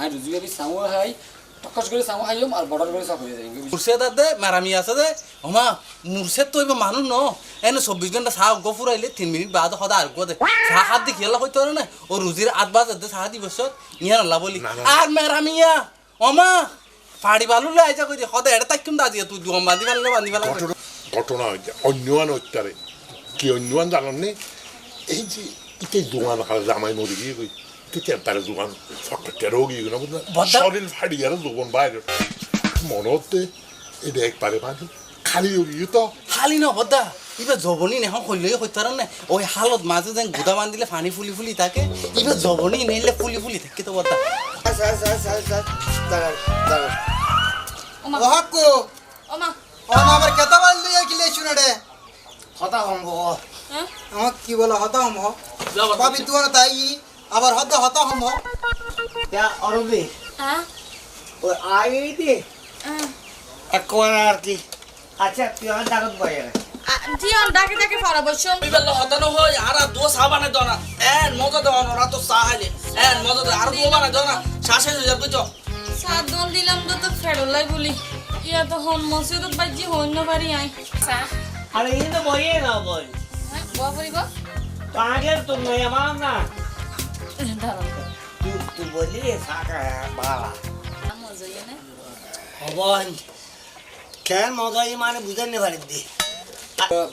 আর রুজি ভাবি চাও খাই টকস করে চাও খাইম আর বর্ডার করে চাকরি যাই মুর্শেদ দে মারামি আছে দে ওমা মুর্শেদ তো এবার মানুষ ন। এনে চব্বিশ ঘণ্টা চাহ গো ফুরাইলে তিন মিনিট বাদ সদা আর দে। চাহ হাত দি খেলা হইতো না ও রুজির আট বাজ দে চাহ দি বসত ইয়া নলা বলি। আর মেরামিয়া ওমা ফাড়ি বালু লে আইজা কই সদা এটা তাইকুম দাজি তুই দুম বান্ধি পারলে বান্ধি পারলে ঘটনা হয়েছে অন্যমান হত্যারে কি অন্যমান জানান? নে এই যে ইতে দোকান খালে জামাই মরে গিয়ে কই দোকান ফটেরও গিয়ে না বুঝলেন বদ্দা- শরীর ফাড়ি আর দোকান বাইরে মনে হতে এটা একবারে পানি খালি গিয়ে তো খালি ন বদ্দা ইবা জবনি নেহ কইলে হইতো না ওই হালত মাঝে যেন গুদা বান্ধিলে ফানি ফুলি ফুলি থাকে ইবা জবনি নেইলে ফুলি ফুলি থাকে তো বদ্দা ওমা ওহাকো ওমা অন আবার কেতা বাজলি কিলে শুনে কথা কম হ্যাঁ আমাক কি বলে হতা হম পাবি তুয়ার তাই আবার হতা হতা হম অরবি হ্যাঁ? ওই আগে দি? হ্যাঁ। একবার আর কি। আচ্ছা তুই আমার ডাকত পাই জিয়ন ডাকে ডাকে ফরা বসো। বিবেল হতানো হয় আর দো চা বানাই দাও না এন মজা দাও না তো এন মজা দাও আর দো বানাই দাও না হয়ে যাবে দল দিলাম তো তো ফেরলাই বলি। ইয়া তো হন মসজিদত বাজি হইন পারি আই। সা আরে এই তো বইয়ে না বই। হ্যাঁ বুয়া পড়িব তো আগে তো নয় আমার না। তুই তুই বলি হবন কেন মজাই মানে বুঝাতে পারি দি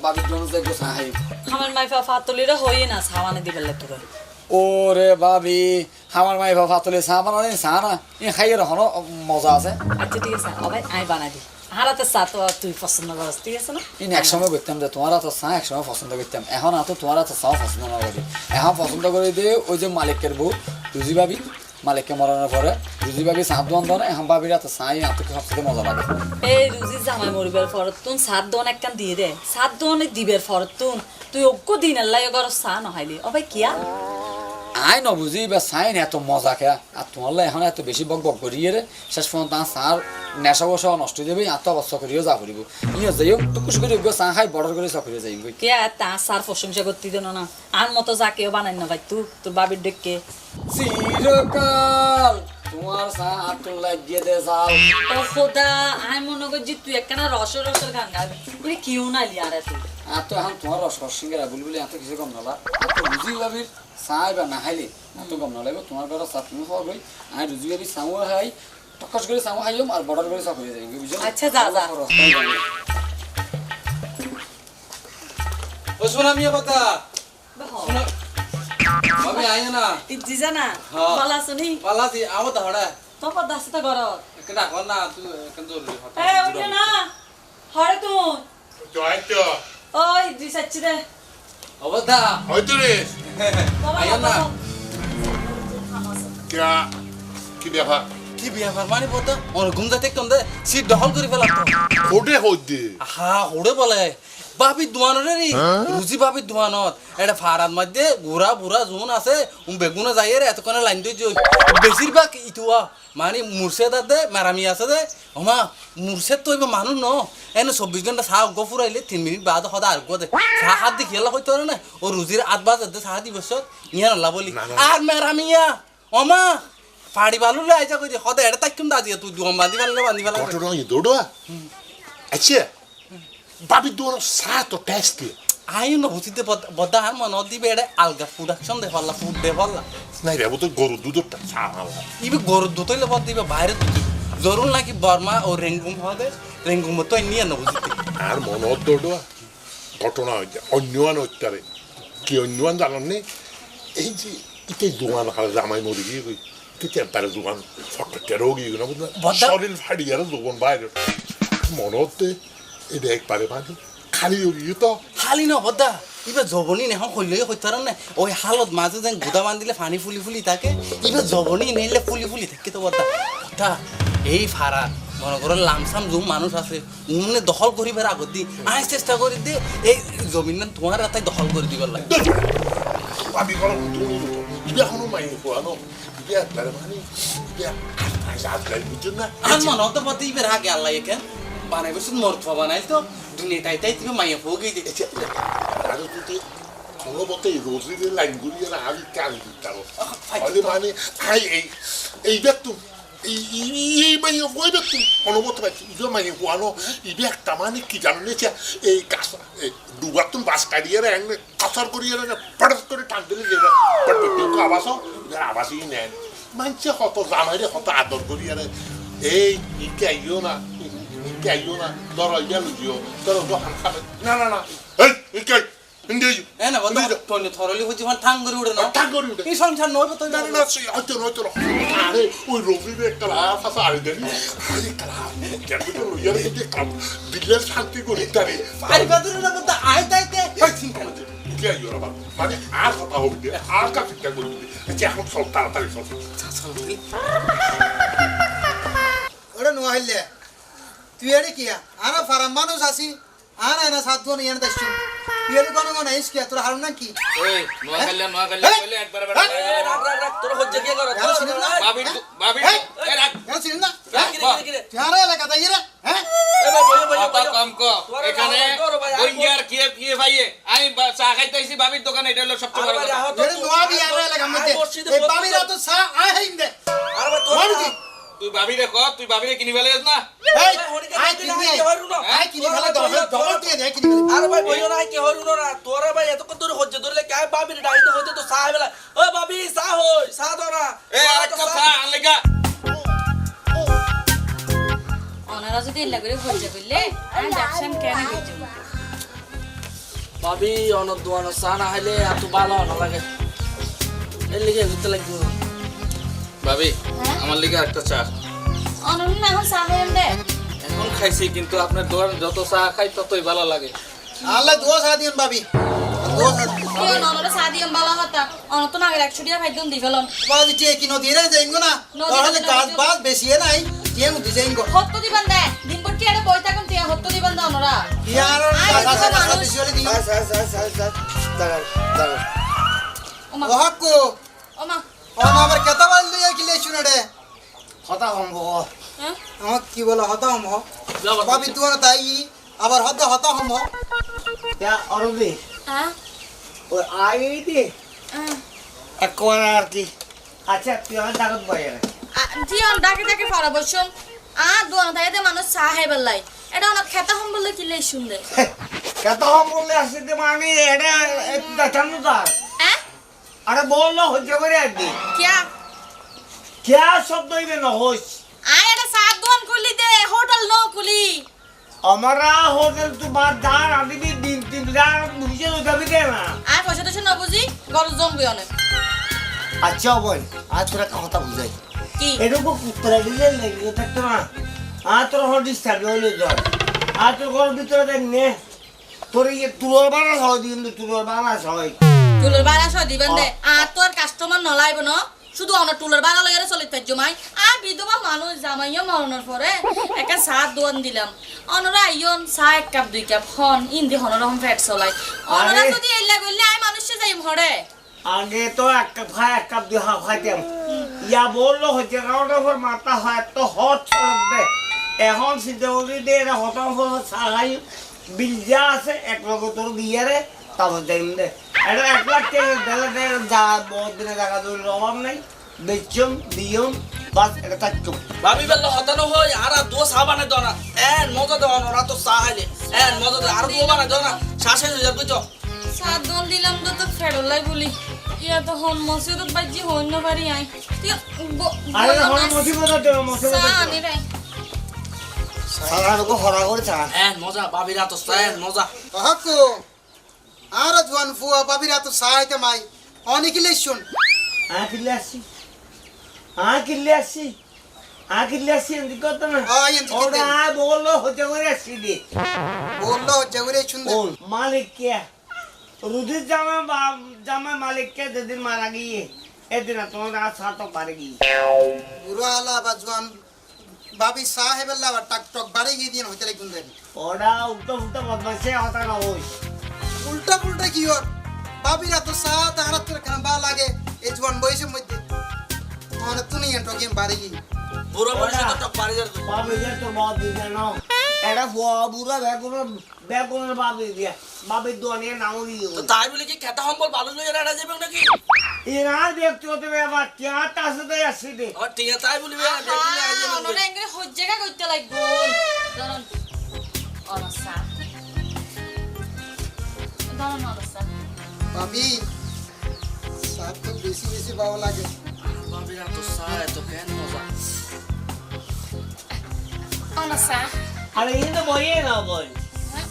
বাবি জন যাই গোসা খাই আমার মাইফা ফাতলিরা না সাওয়ানে দিবেল তোরে। ওরে বাবি আমার মাই বাবা তুলে চা বানালে চা না। ই খাইয়ে রখন মজা আছে। আচ্ছা ঠিক আছে আবার আই বানাই দি হারাতে চা তো তুই পছন্দ করস ঠিক আছে না? ইন এক সময় করতাম যে তোমার তো চা এক সময় পছন্দ করতাম। এখন এত তোমার তো চাও পছন্দ না করি। এখন পছন্দ করে দিয়ে ওই যে মালিকের বউ রুজি ভাবি মালিককে মরানোর পরে রুজি ভাবি চাপ দোয়ান এখন ভাবির এত চাই এত সবথেকে মজা লাগে? এই রুজি জামাই মরিবার ফরত তুন সাত দোন একখান দিয়ে দে। সাত দোনে দিবের ফরত তুন তুই অজ্ঞ দিন আল্লাহ গর চা নহাইলি অবাই কিয়া? আই নবুঝি বা চাই না এত মজা খেয়া আর তোমার এখন এত বেশি বক বক করিয়ে রে শেষ পর্যন্ত তার চার নেশা বসা নষ্ট হয়ে যাবে এত অবস্থা করিও যা করিব ইয়ে যাইও টুকুস করে গো চা খাই বর্ডার করে চাকরি যাইব কিয়া তা সার প্রশংসা করতে দেন না আর মতো যাকেও বানাই না ভাই তুই তোর বাবির ডেককে চিরকাল তোমার আর তোর লাগিয়ে দে যাও ও খোদা আই মনে করছি তুই একখানা রস রসের গান গাবি তুই কিউ না লিয়ারে তুই আর তো এখন তোমার রসর সিঙ্গারা বলি বলি এত কিছু কম নালা আর তো রুজি ভাবির চা এবার না খাইলে এত কম নালাগবে তোমার ঘরে চা তুমি খাওয়া গই আমি রুজি ভাবি চাও খাই টকস করে চাও খাইম আর বর্ডার করে চাকরি যাই বুঝছ আচ্ছা, যা, যা। ও শোনা মিয়া কথা। আমি আই না হ্যাঁ। আও তো কথা তো না কেন জরুরি এ না। হরে ওই অবদা হয়তো রে আইও না। কিয়া কি ব্যাপার কি বিয়া মানে বলতো ওর ঘুম যাতে দে সিট দখল করে ফেলা তো ওটে দে হা হোড়ে বলে বাপি দোয়ানরে রে রুজি বাপি দোয়ানত এটা ফারাত মধ্যে বুড়া বুড়া জোন আছে বেগুনে যাই রে এতক্ষণে লাইন দিয়ে বেশিরভাগ ইতুয়া মানে মুর্শেদ দে মেরামি আছে দে হমা মুর্শেদ তো এবার মানুষ ন এনে চব্বিশ ঘণ্টা চাহ গো ফুরাইলে তিন মিনিট বাদ সদা আর দে চাহ হাত দি খেলা হইতো না ও রুজির আট বাজ দে চাহ দি বসত ইয়া নালা বলি। আর মেরামিয়া অমা ফাড়ি বালু লে আইজা কই সদা এটা তাইকুম দাজি তুই দুম বান্ধি পারলে বান্ধি পারলে হয়ে আচ্ছা বাবি দোকান চা টেস্ট আইন বুঝিতে বদা আর মন দিবে এটা আলগা প্রোডাকশন দে পারলা ফুড দে পারলা নাই রে তো গরু দুধটা চা মালা ইবে গরু দুতইলে বদ দিবে বাইরে দুধ জরুর নাকি বর্মা ও রেঙ্গুম হবে রেঙ্গুম তো নিয়ে না বুঝিতে আর মনে দৌড়া ঘটনা হয়েছে অন্যমান হত্যারে কি অন্যমান জানান নে এই যে ইতে দোকান খালে জামাই মরে গিয়ে কই তুই তারে দোকান ফটেরও গিয়ে না বুঝলেন শরীর ফাড়ি আর দোকান বাইরে মনে হতে এটা একবারে পানি খালি গিয়ে তো খালি না বদা ইবে জবনি নেহ কইলে হইতার না ওই হালত মাঝে যেন গুদা বান্ধিলে ফানি ফুলি ফুলি থাকে ইবে জবনি নেইলে ফুলি ফুলি থাকে তো বদা বদা এই ফারা মনে করো লামসাম জুম মানুষ আছে উমনে দখল করিবার আগত দি আয় চেষ্টা করি দে এই জমিন তোমার রাতাই দখল করে দিবার লাগে আমি কোনো ইয়া কোনো মাই ইয়া একবারে মানে ইয়া আজ আজ গাই বুঝছেন না আর মনে হতো ইবের আগে আল্লাহ এখান বানাই বসে মর্থ বানাই তো। দুনিয়া তাই তাই তুমি মাইয়া ফোক গই দিতে আর তুই কোনো মতে লাইন ঘুরিয়ে আমি কান দিতাম? হলে মানে আই এই এই ব্যক্তি এই এই মানে ব্যক্তি অনুমত পাইছি ইজো মানে ওয়ানো ইবে একটা মানে কি জানেন যে এই কাঁচ দুবার তুমি বাস কাটিয়ে রে কাঁচার করিয়ে রে পড়স করে টান দিলে যে পড় ব্যক্তি আবাস আবাসই নেন মানছে কত জামাইরে কত আদর করিয়ে রে। এই ইকে আইও না না ধরো ইয়া লুজিও ধরো দোকান খাবে না না না এই ইকে হিন্দি এ না বন্ধ তোনে থরলি হইছি হন ঠাং করে উড়ে না ঠাং করে উঠে এই সংসার নয় তো না না না সেই হয়তো হয়তো আরে ওই রবিরে একটা লাফ আছে আরে দেনি আরে কালা কেন তো লইয়ারে যদি কাম দিলে শান্তি করি তারে আরে বাদুর না বন্ধ আই তাইতে কে আইও বাবা মানে আর কথা হবে আর কা চিন্তা করবি যে এখন সব তাড়াতাড়ি সব ওটা নোয়া হইলে তুই এড়ে কিয়া আনা ফারাম মানুষ আসি আনা এনা সাত ধন ইয়ান দাসছু তুই এড়ে কোনো কোনো আইস কিয়া তোর হারুন না কি? ওই নোয়া খাইলে নোয়া খাইলে কইলে একবার বেড়া তোর হজ্জে কি করো? ইয়ার ছিলেন না? বাবির বাবির এ রাখ ইয়ার ছিলেন না? রাখ, বাহ। তুই আনা এলাকা তাই রে হ্যাঁ? কথা কম ক। এখানে বইয়ার কি কি ভাইয়ে। আমি চা খাইতে আইছি বাবির দোকানে এটা হলো সবচেয়ে বড় কথা। এড়ে আর এলাকা মধ্যে এই বাবিরা তো সা আই হাইন দে মারু কি তুই বাবিরে ক তুই বাবিরে কিনি ফেলে না। এই আই কিনি। আই কিনি ভালো দরকার দরকার দিয়ে দে কিনি আরে ভাই বইও না কে হরু না। তোরা ভাই এতক্ষণ ধরে হজ্জে ধরলে কে বাবির ডাইতে হইতে তো সাহ বেলা ও বাবি সাহ হই সাহ ধরা এ আর কাপ চা আনলেগা ওনারা যদি এল্লা করে ভুলছে বললে আমি দেখছেন কেন গেছি বাবি অনর দোয়ানো চা না হইলে এত ভালো না লাগে। এর লিগে ঘুরতে লাগবো। ভাবি আমার লিগে একটা চা। অনর না এখন সাহেব দে। এখন খাইছি কিন্তু আপনার দোকান যত চা খাই ততই ভালো লাগে। আল্লাহ দোয়া সা দিন বাবি দোয়া কি অনর সাদিয়ম বালা হতা অন তো নাগের একশো টাকা খাইতাম দি ফেলন। বাজি টিয়ে কিনো দিয়ে রে যাইঙ্গো না? নদী তাহলে নদী গাছ নদী। বাস বেশি এ নাই টিয়ে মুদি যাইঙ্গো হত্ত দিবান দে। দিন পর কি আরে বই থাকুন তুই হত্ত দিবান দে অনরা। ইয়ার আই গাছ তো গাছ মানুষ। বেশি হলে দিন। ওমা। ওহাকো ওমা। অন আবার কেতা বাল শুনে রে। ক হ্যাঁ? আমার কি বলে হতা হম বাবি তুয়ানো তাই আবার হতা হতা হম অরবি ওই আই দি হ্যাঁ। এক আর কি। আচ্ছা তুই আমার জাগত পাই জি অন ডাকে ডাকে ফরা বসুন আ দোয়ান তাইতে মানুষ সাহেব লাই। এটা অনেক খেতা হম বললে কি লাই শুনলে? কত বললে আসতে মানে এটা দেখান তার হ্যাঁ? আরে বলল হচ্ছে করে একদিন ক্যা শব্দ ইবে নহস আয় এটা সাদন খুলি দে হোটেল নো খুলি আমারা হোটেল তোমার দার আনিবি দিন তিন দার মুখে যাবি দে না আয় পয়সা টসা না বুঝি গরু জমবি অনেক আচ্ছা বল আর তোরা কথা বুঝাই কি এটুকু কুত্তরা দিলে লেগে থাকতো না আর তোর হল ডিস্টার্ব হইলে জল আর তোর ঘর ভিতরে দেখ নে তোর ইয়ে তুলোর বানা সহ দিন তুলোর বানা সহ তুলোর বানা সহ দিবেন দে আর তোর কাস্টমার নলাইব না শুধু অনেক টুলের বাড়া লগে চলিত পারছ মাই? আর বিধবা মানুষ জামাইও মরণের পরে একটা চাহ দোয়ান দিলাম। অনরা আইয়ন চাহ এক কাপ দুই কাপ হন ইন্দি হনরকম ফ্যাট চলাই। অনরা যদি এল্লা করলে আই মানুষে যাই ভরে আগে তো এক কাপ খাই এক কাপ দুই হাফ খাইতাম ইয়া বলল হচ্ছে কারণটা ওপর মাথা হয় তো হট চলত দে। এখন সিদ্ধি দে এটা হতাম বিল যা আছে এক লগে তোর দিয়ে রে তারপর দেন দে। এটা এক লাখ টাকা দিলে দে যা টাকা দৌড়ের অভাব নাই। বেচুম দিয়ম বাস এটা কাটুম বাবি বেলা হতানো হই আর দো চা বানাই দাও না এন মজা দাও না তো চা হাইলে এন মজা দাও আর দো বানাই দাও না। শ্বাসে হয়ে যাবে তো দিলাম তো ফেরলাই বলি। ইয়া তো হন মসজিদত বাজি হইন না আই আরে হন আনি সারা লোক হরা করে চা। এন মজা বাবির তো চা এন মজা। আর জোয়ান ফুয়া বাবিরা তো সাহাইতে মাই অনেকিলে শুন। হ্যাঁ কিলে আসি। হ্যাঁ কিলে আসি। হ্যাঁ কিলে আসি এমনি কত না? ওটা হ্যাঁ বলল হচ্ছে করে আসি দি বলল হচ্ছে করে শুন মালিক কে? রুধির জামা জামা মালিক কে যেদিন মারা গিয়ে এদিন তোমার আর সাতো পারে গিয়ে। বুড়ো আলা বা জোয়ান বাবি সাহেব আল্লাহ টক টক বাড়ি গিয়ে দিন হতে লাগুন দেন। ওটা উল্টো উল্টো হতা না ওই উল্টা পুল্টা কি ওর? বাবিরা তো সা তাহারা তোর কেন বা লাগে এই জোয়ান বয়সের মধ্যে। মানে তুমি এন্টো গেম বাড়ি গিয়ে। বুড়ো বয়সে তো টক পারি যাবে। বাবা যে তোর বাবা দিদা নাও। এটা বুয়া বুড়া বেগুনের বেগুনের বাবি দিয়া বাবির দোয়ানিয়ে নামও দিয়ে তো তাই বলে কি খেতা সম্বল ভালো লইয়া এটা যাবে নাকি? ইনার ব্যক্তিগত ব্যাপার কেয়ার তাসে তো আসছি দে ও আছে তাই বলি দেখলে আই যাবে অনরা এঙ্গে হজ্জাগা করতে লাগবো। ধরুন অনসা ধরুন অনসা ভাবি সাত তো বেশি বেশি ভালো লাগে। বাবির এত চা এত কেন মজা? অনসা আরে কিন্তু বইয়ে না বই। হ্যাঁ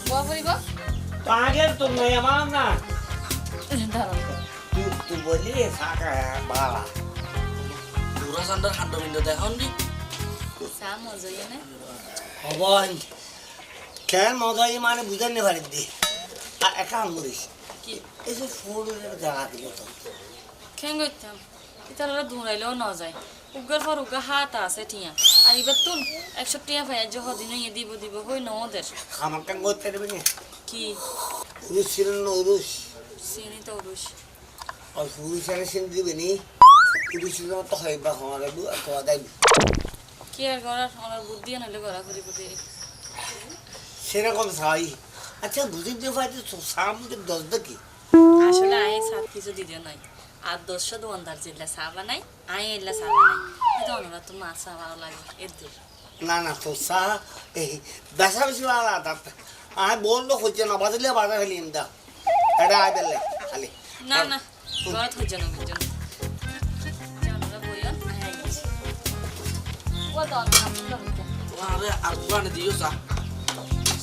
তো আগের তো মেয়ে আমার না। তুই তুই বললি সাকা বাবা। পুরা সান্ডার খান্ড বিন্দ দেখুন দি চা মজা ইয়ে হবন কেন মজা ই মানে বুঝাতে পারি দি আর একা আঙ্গুরিস কি? এই যে ফুলের জায়গা দিল তো। খেং করতাম ইতারা দৌড়াইলেও ন যায়। উগার পর উগা হাত আছে টিয়া। আর এবার তুন একশো টিয়া ভাই জহ দিন ইয়ে দিব দিব হই ন ওদের। খামাকা করতে দেবে কি? উরুস ছিল না চিনি তো উরুষ। আর উরুস এনে সিন দিবে নি? তো হয় বা হওয়া লাগবে আর তো আদায় কি আর করার? আমার বুদ্ধি আনলে করা করি বুদ্ধি সেরকম সাই। আচ্ছা বুঝি দিয়ে পাইতে সামনে দশ দেখি। আসলে আই সাত কিছু দিতে নাই। আর দশশো দোকানদার যেগুলা চা বানাই আই এগুলা চা বানাই এটা অনুরা তো মাছ চা ভালো লাগে এর না না তো সা এই বেসা বেশি আলাদা আমি বলল হচ্ছে না বাদলে বাধা ফেলি দা। এটা আয় বেলে খালি। না না ঘরত হইছে না বুঝছেন তো আরে আর দিও চা।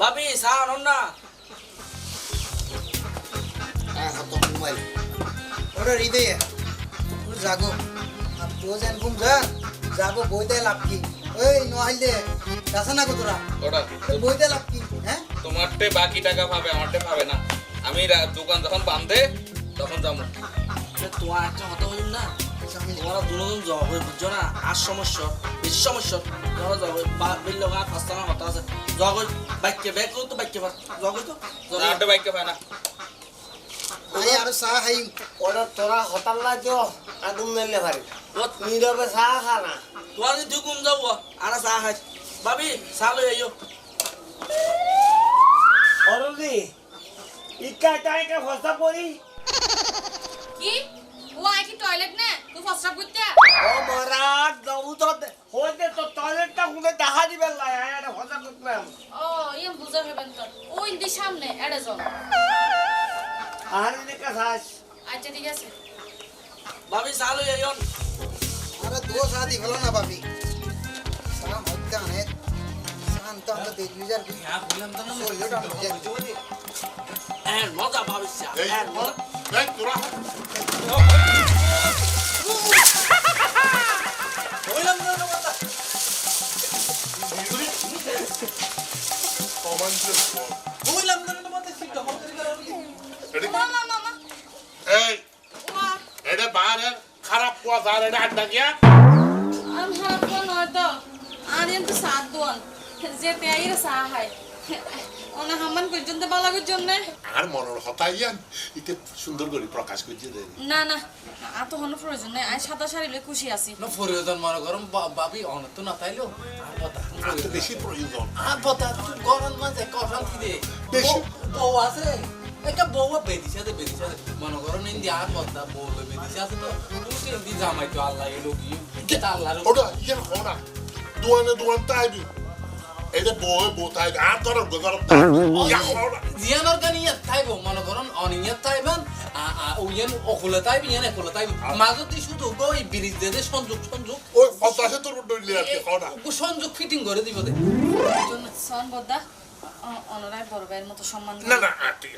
ভাবি চা আনন না। হ্যাঁ মোবাইল। ওরে হৃদয়ে জাগো। আর তো যেন ঘুম যা যাব বইতে লাভ কি? ওই নহাইলে যাচ্ছে না কো তোরা। ওটা তো বইতে লাভ কি? হ্যাঁ? তোমারটে বাকি টাকা পাবে আমারটে পাবে না। আমি দোকান যখন বান্ধে তখন যাব। তোমার একটা হতো না। তোমরা দুজন জব হয়ে বুঝছ না? আর সমস্যা বেশি সমস্যা তোমরা জব হয়ে বিল লগা পাঁচটা না হতা আছে। হয়ে বাইকে ব্যাগ করো তো জব হয়ে তো? হয়ে- আমারটে বাইকে পায় না। আই আর চাহ খাই। ওরা তোরা হতাল না তো? আদম নেলে পারি ও নীরবে চা খা না। তোমার যদি দুই যাব আর চা খাই। ভাবি চা লই আইও। অরুদি ইকা টাইকা ফসা পড়ি কি? ও আই কি টয়লেট নে? ফসরা করতে? ও মহারাজ তো হইতে তো টয়লেটটা খুঁজে দেখা দিবে লাই এটা ও ইয়ে বুঝা হবেন তো। ওই দি সামনে এড়ে যাও আর আচ্ছা ঠিক আছে। ভাবি চা লই আইও। আরে দো চাহ দি না শান্ত আমরা দেখবি যার কি শরীরটা মজা হ্যাঁ মজা ভাবি তোরা। আড্ডা গিয়া আম হারবো নয় তো আর এম তো সাত দোন যে চা খাই ওনা হামান পর্যন্ত বালাগুর জন্য আর মনের হতাইয়ান ইতে সুন্দর করে প্রকাশ করছে দেন না না আর তো হনো প্রয়োজন নেই আমি সাদা শাড়ি লই খুশি আছি না প্রয়োজন মনে গরম বাবি অনেক তো না তাইলো আর কথা বেশি প্রয়োজন আর কথা তুই গরম মাঝে কথা কি দে বেশি। বউ আছে একটা বউ বেদিছে দে বেদিছে মনে করো নিন্দি আর কথা বউ বেদিছে আছে তো তুই ইন্দি জামাই তো আল্লাহ এলো কি কেতা আল্লাহ ওটা ইয়ে হনা দুয়ানে দুয়ান তাইবি এডে বই বই তাইবি আর তোর গদর জিয়ানোর গানি ইয়াত তাইব মনে করুন অনিয়াত তাইবেন উইয়েন অকুলে তাইবি ইয়ান একুলে তাইবি মাজত দি শুধু গই ব্রিজ দে দে সংযোগ সংযোগ ওই হতাশে তোর ডইলে আর কি হনা সংযোগ ফিটিং করে দিব দে সন বদ্দা অনরায় বড় ভাইয়ের মতো সম্মান না। না আর আছে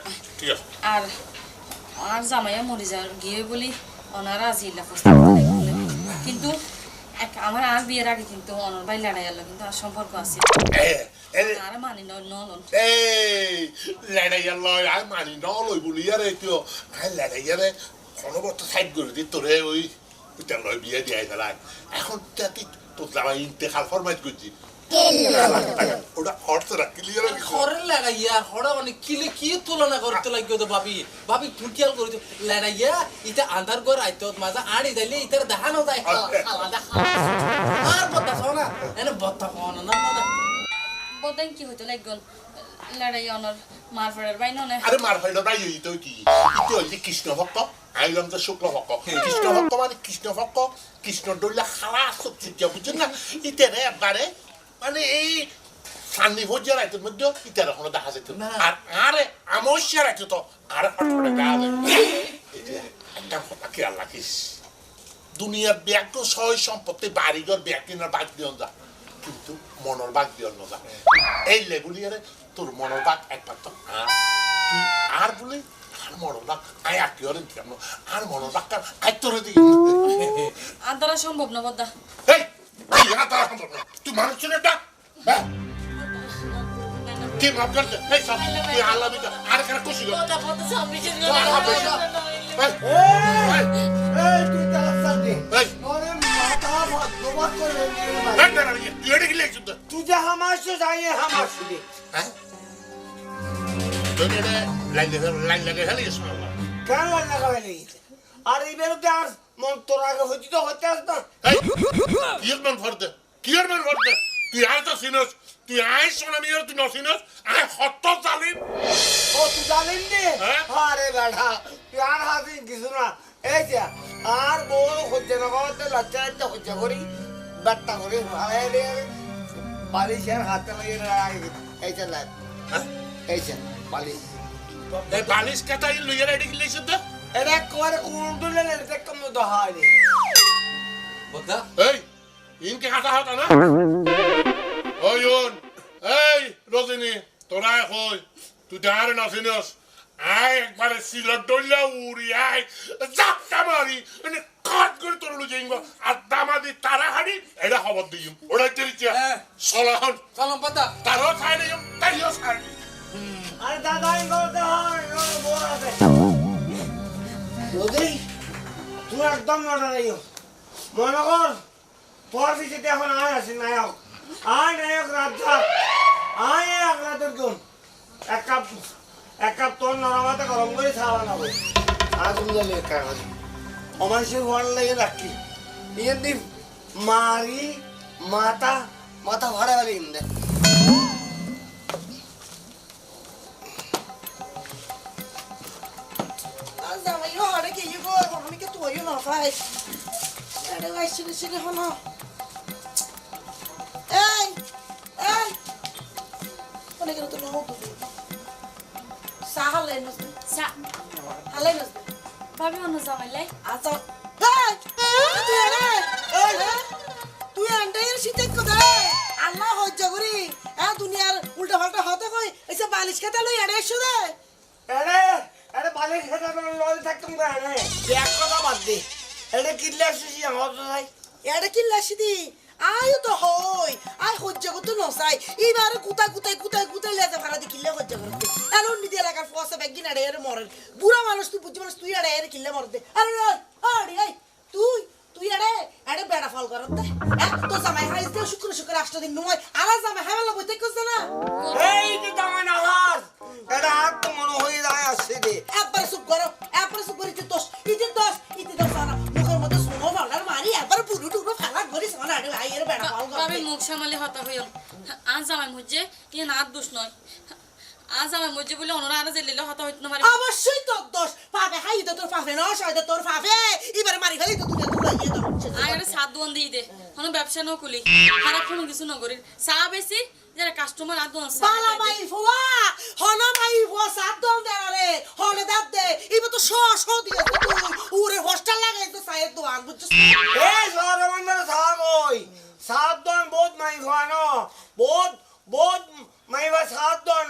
আর আর জামাইয়া মরে যাওয়ার গিয়ে বলি ওনারা আজিল্লা প্রস্তাব। কিন্তু আমার আর বিয়ের আগে কিন্তু অনর ভাই লড়াই গেল কিন্তু আর সম্পর্ক আছে আর মানি নলন এই লড়াইয়া লয় আই মানি ন লই বলি আরে তো আই লড়াইয়ারে কোনো বর্ত সাইড করে দি তোরে ওই লয় বিয়ে দিয়ে ফেলাই এখন তাতে তোর জামাই ইন্তেকাল ফরমাইজ করছি। ওটা অর্থ রাখলি ঘরের লাগাইয়া হড়া মানে কিলে কি তুলনা করতে লাগিও তো ভাবি? ভাবি তুই খেয়াল লাগাইয়া ইটা আন্ধার ঘর আইতো মাজা আড়ি যাইলে ইটার দেখানো যায়। আর বত্তা খাও এনে বত্তা খাও না না না কি হইতো? লাগল লড়াই অনর মার ফেরার ভাই আরে মার ফাইল নাই কি? ইতো হইছে কৃষ্ণ ভক্ত আইলাম তো শুক্ল ভক্ত। কৃষ্ণ ভক্ত মানে কৃষ্ণ ভক্ত কৃষ্ণ দলিয়া খালা সত্যি বুঝছেন না? ইতারে একবারে মানে এই সান্নি ভোজ্য মধ্যে ইতারে কোনো দেখা যেত। আর আরে আমস্যা তো আরে দেখা একটা কথা খেয়াল রাখিস। দুনিয়ার ব্যাগ সয় সম্পত্তি বাড়িঘর ব্যাগ কিনার বাগ দিও যা। কিন্তু মনের বাগ দিও না যা। এই লেগুলিয়ারে তোর মনের বাগ একবার তো আর। তুই আর বলি আর মনের বাগ আয় আঁকি হরে দিলাম। আর মনের বাগ তোরে দিই। আর দ্বারা সম্ভব না বদা এই এই এখানে তারা সম্ভব আর এই বেরোতে আর মন তোর আগে হইতে তো হতে আস না। এই কি এর মান ফরতে কি এর মান ফরতে তুই আয় তো সিনস তুই আয় সোনা মিয়ার তুই নসিনস আয় হত্ত জালিম। ও তুই জানিস নে? হ্যাঁ? আরে বেড়া তুই আর হাসি কিছু না। এই যে আর বউ হচ্ছে না করতে লজ্জা লজ্জা হচ্ছে করি বাট্টা করে দিয়ে বালিশের হাতে লাগিয়ে রাখি এই যে লাগ হ্যাঁ? এই যে বালিশ। এই বালিশ কাটা এই লইয়ার এডি কি লেখছিস তো এটা করে কোন তুলে এটা তো হয় রে। বদ্দা এই ইনকে কাটা হতা না? ওই ওন এই রজনী তোরা কই তুই দাঁড়ে নসিনস আয় একবারে সিলট ডইলা উড়ি আয় জাপটা মারি মানে কাট করে তোর লুজে ইঙ্গ আর দামাদি তারা হাড়ি এটা খবর দিই ওরা হ্যাঁ। সলাহন চলম বদ্দা তারও ছাই নেই তাইও ছাই আরে দাদা এই করতে হয় বড় আছে। যদি তুই একদম নটা নেই মনে কর তোর পিছিয়ে এখন আয় আছি, নায়ক। আয় নায়ক রাজা আয় এক রাতের গুণ এক কাপ এক কাপ তোর নরমাতে গরম করে খাওয়া না বই আর তুমি জানি এক কাপ অমানুষের ঘর লেগে রাখি ইয়ে মারি মাথা মাথা ভাড়া গেলে ইন্দে Azama yo hore ke yugo hore ke tu yo no fai. Ada lai sini sini hono. Ei! Ei! Kone ke tu no tu. Sahale no. সা Hale no. ভাবি অন্য জামাইলাই Asa. Hey! Tu ere. Ei! তুই আন্ডাইয়ের শীতে কোথায় আল্লাহ হজ্জা করি এ দুনিয়ার উল্টা পাল্টা হতে কই এসে বালিশ খেতে লই এড়ে এসো দে এরে বালিশ খেতে লড়ে থাকতাম কেন এক কথা বাদ দে এটা কিনলে আসছিস আমার তো ভাই এড়ে কি লাসিদি আয়ো তো হই আয় সহ্য করতে নসাই এইবার কুতাই কুতাই কুতাই কুতাই লেজা ভাড়া দি কিল্লে সহ্য করতে। এলো নিদি এলাকার ফসে ব্যাগ নাড়ে এর মরে বুড়া মানুষ তুই বুঝি মানুষ তুই এড়ে এর কিল্লে মরতে। আরে আরে আই তুই তুই এড়ে এড়ে বেড়া ফল করতে হ্যাঁ তো জামাই হাইজ দে শুক্র শুক্র আষ্ট দিন নয় আমার জামাই হাইলা বইতে কইছ না? এই যে দামান আওয়াজ। এটা আর তো মনে হয়ে যায় আসছে রে। একবার চুপ করো একবার চুপ করি দোষ ইতি দোষ ইতি দোষ আনা মুখের মধ্যে সোনো ফাউডার মারি একবার পুরু টুরু ফালা করি সোনা আড়ে ভাই এর বেড়া ফল ভাবি করতে মুখ সামালে হতা হইল আজ জামাই মুজে ইয়ে না দোষ নয়। আজ জামাই মুজে বলে অনরা আর জেলিলে হতা হইতো না মারি অবশ্যই তোর দোষ পাবে। হাই তো তোর পাবে না সহায় তোর পাবে। এবারে মারি ফেলি তো তুই তুই ইয়ে দাও আগে সাত দোয়ান দিয়ে দে কোনো ব্যবসা ন কলি খারাপ কোনো কিছু ন করি। চা বেশি যারা কাস্টমার আর দোয়ান বালা মাই ফুয়া হন মাই ফুয়া সাত দন দে রে হনে দাত দে। ইবে তো শ শ দিয়ে তুই। উরে হোস্টেল লাগাই তো সাইড দোয়ান বুঝছিস এই সরমন্ডল সাহাব ওই। সাবধান বহুত মাই খানো বহুত বহুত মাইবা সাবধান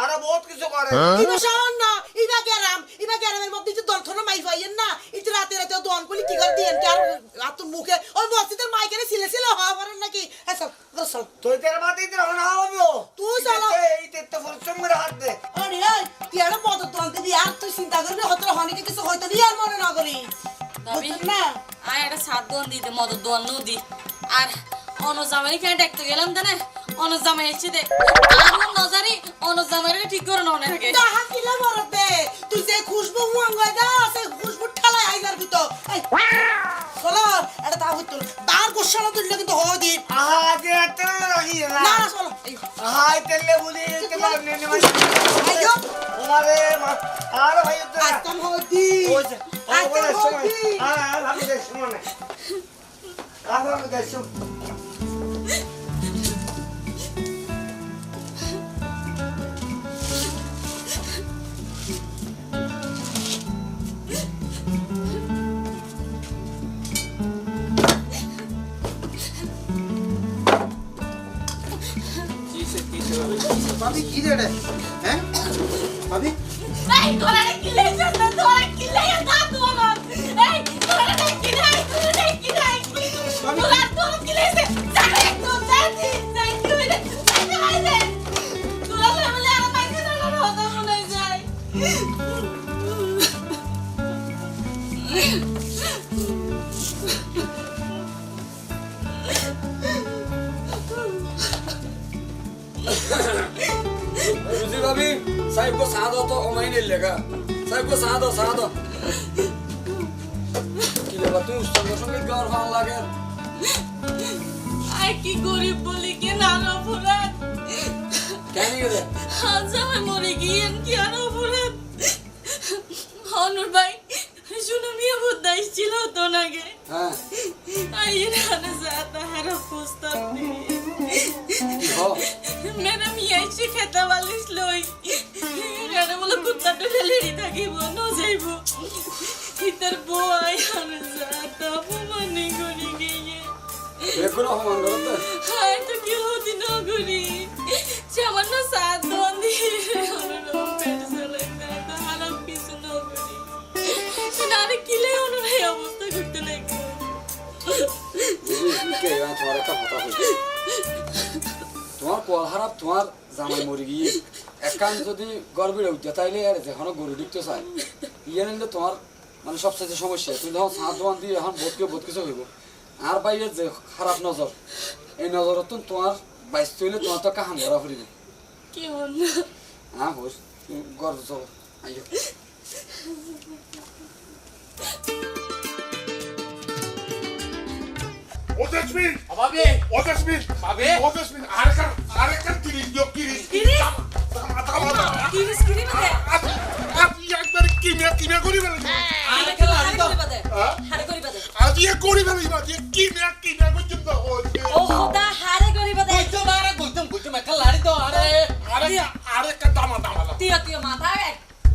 আর বহুত কিছু করে। ইবে শহর না। ইবা গেরাম ইবা গেরামের মধ্যে যে দলথন মাই পাইয়েন না? ইতে রাতে রাতে দন কলি কি করে দিয়েন কি আর আতুর মুখে? ওই মসজিদের মাইকেরে ছিলে ছিলে হওয়া পারেন নাকি? হ্যাঁ চল, চল। তুই তের মাতে দিন হন হাওয়াবো তুই চালা। এই তে তো পরিশ্রম করে হাত দে। আরে এই তুই একটা মদত দলতে দি আর তুই চিন্তা করবি হয়তো হনিকে কিছু হয়তো নি আর মনে না করি না? আয় সাত দি। আর অনুজ জামাই কেন দেখতে গেলাম তানে অনুজ জামাই এসে দে। আর নজারি অনুজ জামাইরে ঠিক করে নাও নাকি তাহা কিলে মরতে তুই যে খুশবু হুয়াঙ্গাই দা সে খুশবু ঠালাই আইজার ভিতর। এই চলো এটা তা হইতো তার গোসালা তুললে কিন্তু হয় দিন। আহা যে এত রাখি না না চলো আহা তেলে বলি তেলে নেনে মানে আইয়ো ওমারে আর ভাই তো আজকাম হয় দি ওই যে ও বলে আজকাম হয় সময় দি হ্যাঁ আমি দেখ साहिब को साथ हो तो ओमाई नहीं लेगा साहिब को साथ हो साथ हो কি রে বা তুই সঙ্গে সঙ্গে গাওয়ার ভালো লাগে আই কি গরিব বলি কি না অপরাধ কেন রে আজ আমি মরে গিয়েন কি আর অপরাধ অনুর ভাই শুনে মিয়া বুদ্ধাই ছিল তো নাগে হ্যাঁ আইয়ে না যাতা হারা প্রস্তাব দিয়ে ও ম্যাডাম ইয়াইছি খেতা বালিশ লই ম্যাডাম বলে কুত্তা টুলে লেড়ি থাকিব ন যাইব ইতার বউ আই আর যাতা অপমানি করি গিয়ে এগুলো অপমান করতে হায় তো কি হতি ন করি সামান্য সাত দোয়ান দিয়ে পেট চালাই না হারাম পিছু ন করি নারে লাগবে তোমার কল হারাপ তোমার জামাই মরে গিয়ে। একান যদি গর্বিরে উঠতে তাইলে আর যেখানে গরু ঢুকতে চাই ইয়ে নিলে তোমার মানে সবচেয়ে সমস্যা। তুমি যখন সাত দোয়ান দিয়ে এখন বহুত কেউ বহুত কিছু হইব আর বাইরে যে খারাপ নজর এই নজরত তোমার বাইশ তৈলে তোমার তো কাহাম ধরা ফুরিব কি হ্যাঁ হোস গর্ব চলো আইয়ো ওদেশমিন ভাবি ওদেশমিন ভাবি ওদেশমিন আরেকার আরেকার কিরিস দিও কিরিস কিরিস? তামা তামা তামা কিরিস কিরি বাদে আপনি একবার কিমিয়া কিমিয়া করি ফেলেন আরে খেলা হারে করি বাদে। হ্যাঁ? হারে করি বাদে। আজ ইয়ে করি ফেলেন আজ কিমিয়া কিমিয়া পর্যন্ত হচ্ছে ও খোদা হারে করি বাদে। কইতো আরে কইতাম কইতাম একটা লাড়ি তো আরে আরেকা আরেকা তামা তামা তামা। তিয় তিয় মাথা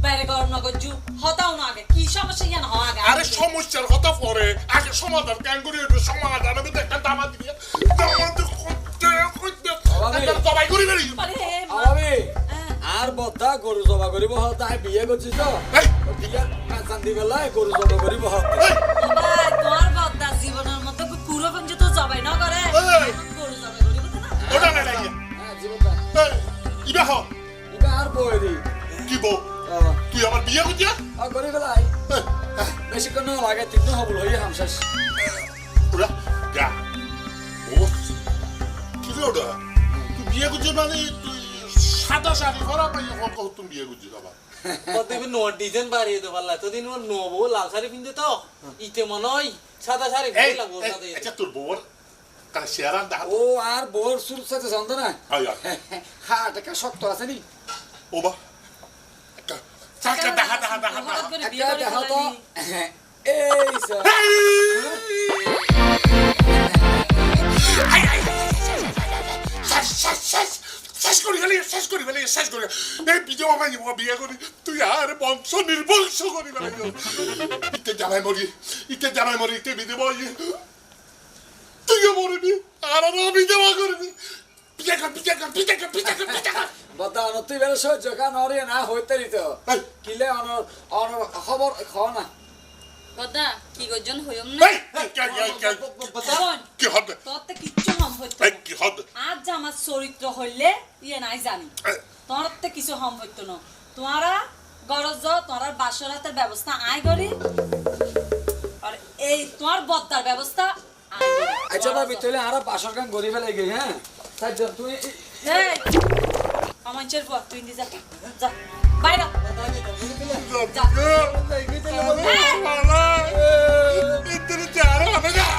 বাইরে গরম না করছু হতাও না আগে। কি সমস্যা ইয়ান হ আগে? আরে সমস্যার কথা পরে। সমাধান কেন করি একটু সমাধান আমি তো একটা দামা দিয়ে জবাই করি আর বদ্ধা গরু জবা করিব হল তাই বিয়ে করছিস তো? বিয়ে কান্দি বেলায় গরু জবা করিব হল লাগে তিন দিন হবল হইয়া হামশাস ওরা যা। ও কি রে ওটা? তুই বিয়ে করছিস মানে তুই সাদা শাড়ি পরা পাই তুমি বিয়ে করছিস আবার। কতদিন নোট ডিজাইন বাড়িয়ে দেবো পারলা তোদিন ওর নবো লাল শাড়ি পিনতে তো। ইতে মনে হয় সাদা শাড়ি ভালো লাগবো আচ্ছা তোর বউর? কাল শেয়ারান দেখা ও আর বোর সুর সাথে জানতো না? আয় আয়। হ্যাঁ টাকা শক্ত আছে নি? ও বা। চাকা দেখা দেখা দেখা দেখা করে দেখা শেষ করি ফেলি শেষ করি ফেলি শেষ করি এই বিজয় বাবা জীব বিয়ে করি তুই আর বংশ নির্বংশ করি ফেলি ইতে জামাই মরি ইতে জামাই ইতে বিদেব তুইও মরবি আর করবি বদা অনত বেড়ে সহ্য কান অরে না হইতে দিত। কিলে অনর অনর খবর খ না কথা কি গজন হইম না কে- কে- কে- শোন, কি হবে তোর কিচ্ছু হম হইতো কি হবে আজ আমার চরিত্র হইলে ইয়ে নাই জানি এই। তোর তো কিছু হম হইতো না তোমারা গরজ তোমার বাসরাতের ব্যবস্থা আয় করি আর এই তোমার বদ্দার ব্যবস্থা আচ্ছা ভাবি তাহলে আরও বাসর গান গড়ি ফেলে গই হ্যাঁ তাই তুই এই আমার পর তুই নিজে যা বাইরে যা Eh, Intelligente, ma dai!